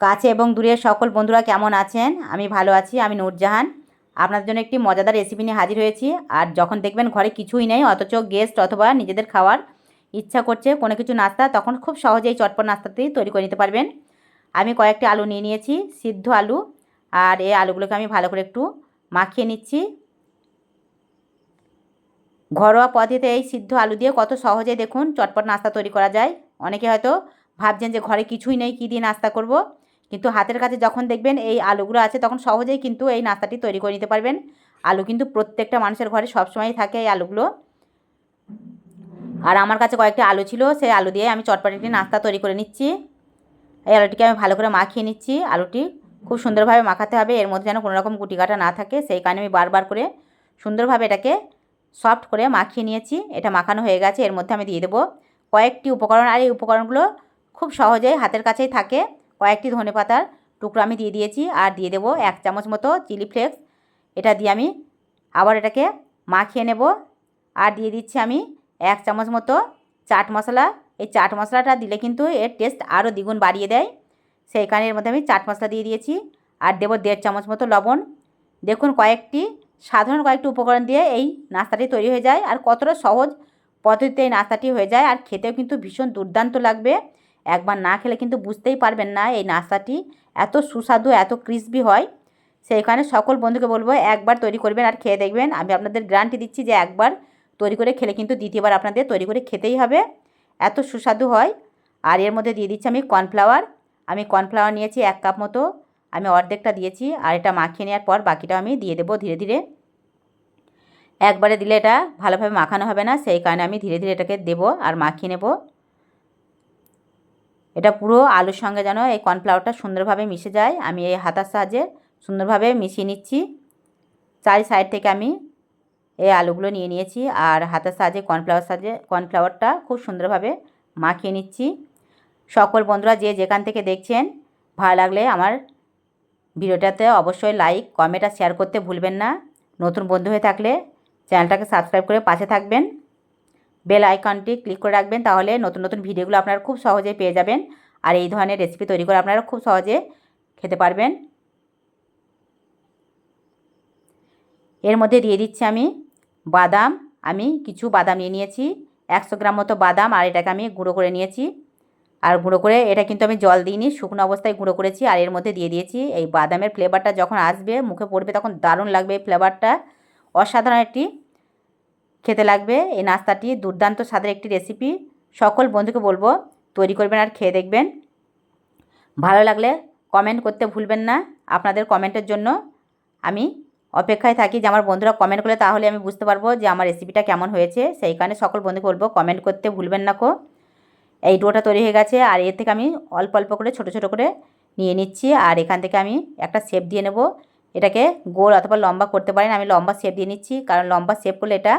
কাছে এবং দূরের সকল বন্ধুরা কেমন আছেন? আমি ভালো আছি, আমি নূরজাহান। আপনাদের জন্য একটি মজাদার রেসিপি নিয়ে হাজির হয়েছি। আর যখন দেখবেন ঘরে কিছুই নেই, অথচ গেস্ট অথবা নিজেদের খাওয়ার ইচ্ছা করছে কোনো কিছু নাস্তা, তখন খুব সহজেই চটপট নাস্তাতেই তৈরি করে নিতে পারবেন। আমি কয়েকটি আলু নিয়ে নিয়েছি, সিদ্ধ আলু। আর এই আলুগুলোকে আমি ভালো করে একটু মাখিয়ে নিচ্ছি। ঘরোয়া পদ্ধতিতে এই সিদ্ধ আলু দিয়ে কত সহজে দেখুন চটপট নাস্তা তৈরি করা যায়। অনেকে হয়তো ভাবছেন যে ঘরে কিছুই নেই, কী দিয়ে নাস্তা করব? কিন্তু হাতের কাছে যখন দেখবেন এই আলুগুলো আছে, তখন সহজেই কিন্তু এই নাস্তাটি তৈরি করে নিতে পারবেন। আলু কিন্তু প্রত্যেকটা মানুষের ঘরে সবসময়ই থাকে এই আলুগুলো। আর আমার কাছে কয়েকটা আলু ছিল, সেই আলু দিয়ে আমি চটপট একটি নাস্তা তৈরি করে নিচ্ছি। এই আলুটিকে আমি ভালো করে মাখিয়ে নিচ্ছি। আলুটি খুব সুন্দরভাবে মাখাতে হবে, এর মধ্যে যেন কোনো রকম গুটি কাটা না থাকে। সেই কারণে আমি বারবার করে সুন্দরভাবে এটাকে সফট করে মাখিয়ে নিয়েছি। এটা মাখানো হয়ে গেছে, এর মধ্যে আমি দিয়ে দেবো কয়েকটি উপকরণ। আর এই উপকরণগুলো খুব সহজেই হাতের কাছেই থাকে। কয়েকটি ধনে পাতার টুকরো আমি দিয়ে দিয়েছি, আর দিয়ে দেবো এক চামচ মতো চিলি ফ্লেক্স। এটা দিয়ে আমি আবার এটাকে মাখিয়ে নেব, আর দিয়ে দিচ্ছি আমি এক চামচ মতো চাট মশলা। এই চাট মশলাটা দিলে কিন্তু এর টেস্ট আরও দ্বিগুণ বাড়িয়ে দেয়। সেই কারণে এর মধ্যে আমি চাট মশলা দিয়ে দিয়েছি, আর দেবো দেড় চামচ মতো লবণ। দেখুন কয়েকটি, সাধারণ কয়েকটি উপকরণ দিয়ে এই নাস্তাটি তৈরি হয়ে যায়, আর কতটা সহজ পদ্ধতিতে এই নাস্তাটি হয়ে যায়, আর খেতেও কিন্তু ভীষণ দুর্দান্ত লাগবে। একবার না খেলে কিন্তু বুঝতেই পারবেন না এই নাস্তাটি। এত সুস্বাদু, এত ক্রিসপি হয়। সেই কারণে সকল বন্ধুকে বলব, একবার তৈরি করবেন আর খেয়ে দেখবেন। আমি আপনাদের গ্যারান্টি দিচ্ছি যে একবার তৈরি করে খেলে কিন্তু দ্বিতীয়বার আপনাদের তৈরি করে খেতেই হবে। এত সুস্বাদু হয়। আর এর মধ্যে দিয়ে দিচ্ছি আমি কর্নফ্লাওয়ার আমি কর্নফ্লাওয়ার নিয়েছি এক কাপ মতো। আমি অর্ধেকটা দিয়েছি আর এটা মাখিয়ে নেওয়ার পর বাকিটা আমি দিয়ে দেবো ধীরে ধীরে। একবারে দিলে এটা ভালোভাবে মাখানো হবে না। সেই কারণে আমি ধীরে ধীরে এটাকে দেবো আর মাখিয়ে নেব। এটা পুরো আলুর সঙ্গে যেন এই কর্নফ্লাওয়ারটা সুন্দরভাবে মিশে যায়। আমি এই হাতার সাহায্যে সুন্দরভাবে মিশিয়ে নিচ্ছি। চারি সাইড থেকে আমি এই আলুগুলো নিয়ে নিয়েছি আর হাতের সাহায্যে কর্নফ্লাওয়ার সাহায্যে কর্নফ্লাওয়ারটা খুব সুন্দরভাবে মাখিয়ে নিচ্ছি। সকল বন্ধুরা যে যেখান থেকে দেখছেন, ভালো লাগলে আমার ভিডিওটাতে অবশ্যই লাইক, কমেন্ট আর শেয়ার করতে ভুলবেন না। নতুন বন্ধু হয়ে থাকলে চ্যানেলটাকে সাবস্ক্রাইব করে পাশে থাকবেন। বেল আইকনটি ক্লিক করে রাখবেন, তাহলে নতুন নতুন ভিডিওগুলো আপনারা খুব সহজে পেয়ে যাবেন। আর এই ধরনের রেসিপি তৈরি করে আপনারা খুব সহজে খেতে পারবেন। এর মধ্যে দিয়ে দিচ্ছি আমি বাদাম। আমি কিছু বাদাম নিয়ে নিয়েছি, একশো গ্রাম মতো বাদাম, আর এটাকে আমি গুঁড়ো করে নিয়েছি। আর গুঁড়ো করে, এটা কিন্তু আমি জল দিইনি, শুকনো অবস্থায় গুঁড়ো করেছি। আর এর মধ্যে দিয়ে দিয়েছি এই বাদামের ফ্লেভারটা যখন আসবে, মুখে পড়বে তখন দারুণ লাগবে এই ফ্লেভারটা অসাধারণ একটি খেতে লাগবে। এই নাস্তাটি দুর্দান্ত স্বাদের একটি রেসিপি সকল বন্ধুকে বলব, তৈরি করবেন আর খেয়ে দেখবেন। ভালো লাগলে কমেন্ট করতে ভুলবেন না। আপনাদের কমেন্টের জন্য আমি অপেক্ষায় থাকি যে আমার বন্ধুরা কমেন্ট করলে তাহলে আমি বুঝতে পারব যে আমার রেসিপিটা কেমন হয়েছে। সেই কারণে সকল বন্ধুকে বলব কমেন্ট করতে ভুলবেন না কো। এই ডোটা তৈরি হয়ে গেছে আর এর থেকে আমি অল্প অল্প করে, ছোট ছোট করে নিয়ে নিচ্ছি আর এখান থেকে আমি একটা শেপ দিয়ে নেব। এটাকে গোল অথবা লম্বা করতে পারেন। আমি লম্বা শেপ দিয়ে নিচ্ছি। কারণ লম্বা শেপ করলে এটা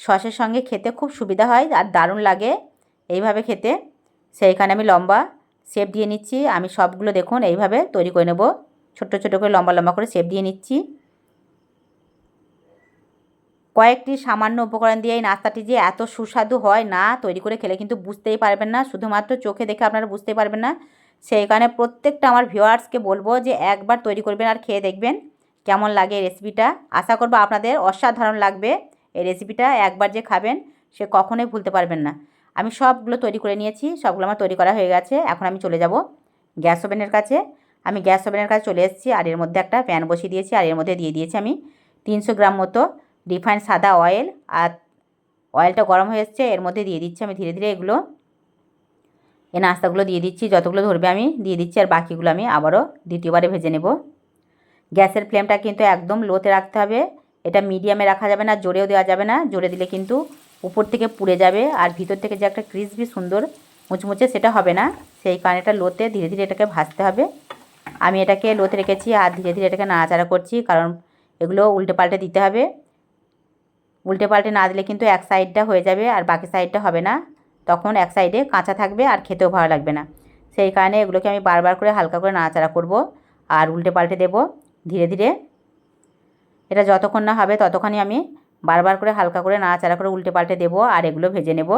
সসের সঙ্গে খেতে খুব সুবিধা হয় আর দারুণ লাগে। এইভাবে খেতে। সেইখানে আমি লম্বা শেপ দিয়ে নিচ্ছি। আমি সবগুলো দেখুন, এইভাবে তৈরি করে নেব। ছোট্ট ছোটো করে লম্বা লম্বা করে শেপ দিয়ে নিচ্ছি। কয়েকটি সামান্য উপকরণ দিয়ে এই নাস্তাটি যে এত সুস্বাদু হয় না, তৈরি করে খেলে কিন্তু বুঝতেই পারবেন না। শুধুমাত্র চোখে দেখে আপনারা বুঝতেই পারবেন না। সেই কারণে প্রত্যেকটা আমার ভিউয়ার্সকে বলব যে একবার তৈরি করবেন আর খেয়ে দেখবেন। কেমন লাগে রেসিপিটা আশা করব আপনাদের অসাধারণ লাগবে। এই রেসিপিটা একবার যে খাবেন, সে কখনোই ভুলতে পারবেন না। আমি সবগুলো তৈরি করে নিয়েছি, সবগুলো আমার তৈরি করা হয়ে গেছে, এখন আমি চলে যাব গ্যাস ওভেনের কাছে। আমি গ্যাস ওভেনের কাছে চলে এসেছি, আর এর মধ্যে একটা প্যান বসিয়ে দিয়েছি, আর এর মধ্যে দিয়ে দিয়েছি আমি তিনশো গ্রাম মতো রিফাইন্ড সাদা অয়েল আর অয়েলটা গরম হয়ে এসছে, এর মধ্যে দিয়ে দিচ্ছি আমি ধীরে ধীরে এগুলো। এই নাস্তাগুলো দিয়ে দিচ্ছি, যতগুলো ধরবে আমি দিয়ে দিচ্ছি, আর বাকিগুলো আমি আবারও দ্বিতীয়বারে ভেজে নেব। গ্যাসের ফ্লেমটা কিন্তু একদম লোতে রাখতে হবে। এটা মিডিয়ামে রাখা যাবে না, জোরেও দেওয়া যাবে না। জোরে দিলে কিন্তু উপর থেকে পুড়ে যাবে আর ভিতর থেকে যে একটা ক্রিসপি সুন্দর মুচমুচে সেটা হবে না। সেই কারণে এটা লোতে ধীরে ধীরে এটাকে ভাজতে হবে। আমি এটাকে লোতে রেখেছি আর ধীরে ধীরে এটাকে নাড়াচাড়া করছি কারণ এগুলো উল্টে পাল্টে দিতে হবে। উল্টে পাল্টে না দিলে কিন্তু এক সাইডটা হয়ে যাবে আর বাকি সাইডটা হবে না। তখন এক সাইডে কাঁচা থাকবে আর খেতেও ভালো লাগবে না। সেই কারণে এগুলোকে আমি বারবার করে হালকা করে নাড়াচাড়া করব আর উল্টে পাল্টে দেব। ধীরে ধীরে এটা যতক্ষণ না হবে ততক্ষণই আমি বারবার করে হালকা করে নাড়াচাড়া করে উল্টে পাল্টে দেবো আর এগুলো ভেজে নেব।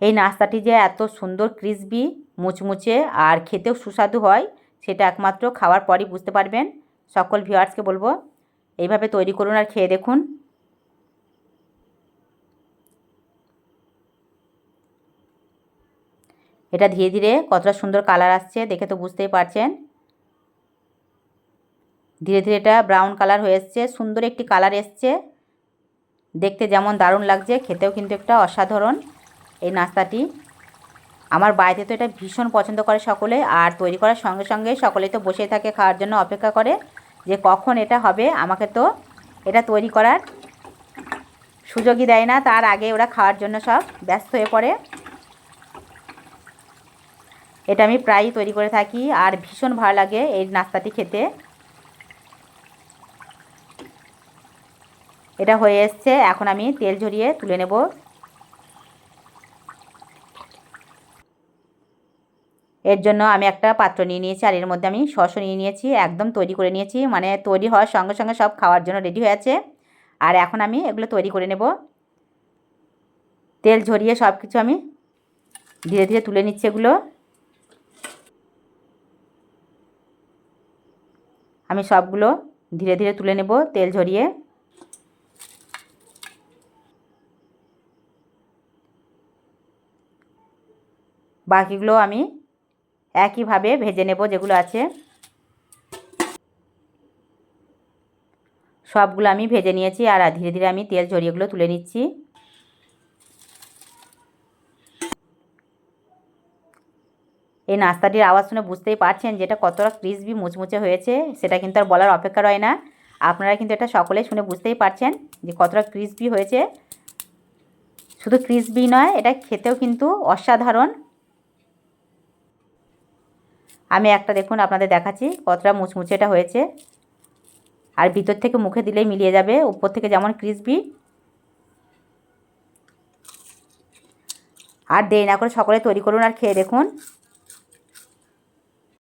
এই নাস্তাটি যে এত সুন্দর ক্রিসবি মুচমুচে আর খেতেও সুস্বাদু হয়, সেটা একমাত্র খাওয়ার পরই বুঝতে পারবেন। সকল ভিউয়ার্সকে বলব, এইভাবে তৈরি করুন আর খেয়ে দেখুন। এটা ধীরে ধীরে কতটা সুন্দর কালার আসছে দেখে তো বুঝতেই পারছেন। ধীরে ধীরে এটা ব্রাউন কালার হয়ে এসছে, সুন্দর একটি কালার এসছে। দেখতে যেমন দারুণ লাগছে, খেতেও কিন্তু একটা অসাধারণ এই নাস্তাটি। আমার বাড়িতে তো এটা ভীষণ পছন্দ করে সকলে, আর তৈরি করার সঙ্গে সঙ্গে সকলেই তো বসে থাকে, খাওয়ার জন্য অপেক্ষা করে যে কখন এটা হবে, আমাকে তো এটা তৈরি করার সুযোগই দেয় না, তার আগে ওরা খাওয়ার জন্য সব ব্যস্ত হয়ে পড়ে। এটা আমি প্রায়ই তৈরি করে থাকি, আর ভীষণ ভালো লাগে এই নাস্তাটি খেতে। এটা হয়ে এসছে। এখন আমি তেল ঝরিয়ে তুলে নেব। এর জন্য আমি একটা পাত্র নিয়ে নিয়েছি, আর এর মধ্যে আমি সসও নিয়ে নিয়েছি, একদম তৈরি করে নিয়েছি। মানে তৈরি হওয়ার সঙ্গে সঙ্গে সব খাওয়ার জন্য রেডি হয়ে আছে। আর এখন আমি এগুলো তৈরি করে নেব। তেল ঝরিয়ে সব কিছু আমি ধীরে ধীরে তুলে নিচ্ছি এগুলো। আমি সবগুলো ধীরে ধীরে তুলে নেব তেল ঝরিয়ে। বাকিগুলো আমি একইভাবে ভেজে নেব যেগুলো আছে। সবগুলো আমি ভেজে নিয়েছি আর ধীরে ধীরে আমি তেল ঝরিয়েগুলো তুলে নিচ্ছি। এই নাস্তাটির আওয়াজ শুনে বুঝতেই পারছেন যেটা কতটা ক্রিসবি মুচমুচে হয়েছে, সেটা কিন্তু আর বলার অপেক্ষা রয় না। আপনারা কিন্তু এটা সকলেই শুনে বুঝতেই পারছেন যে কতটা ক্রিসবি হয়েছে। শুধু ক্রিসবি নয়, এটা খেতেও কিন্তু অসাধারণ। আমি একটা দেখুন আপনাদের দেখাচ্ছি, কতটা মুচমুচে এটা হয়েছে। আর ভিতর থেকে মুখে দিলেই মিলিয়ে যাবে, উপর থেকে যেমন ক্রিসপি আর দেরি না করে সকলে তৈরি করুন আর খেয়ে দেখুন।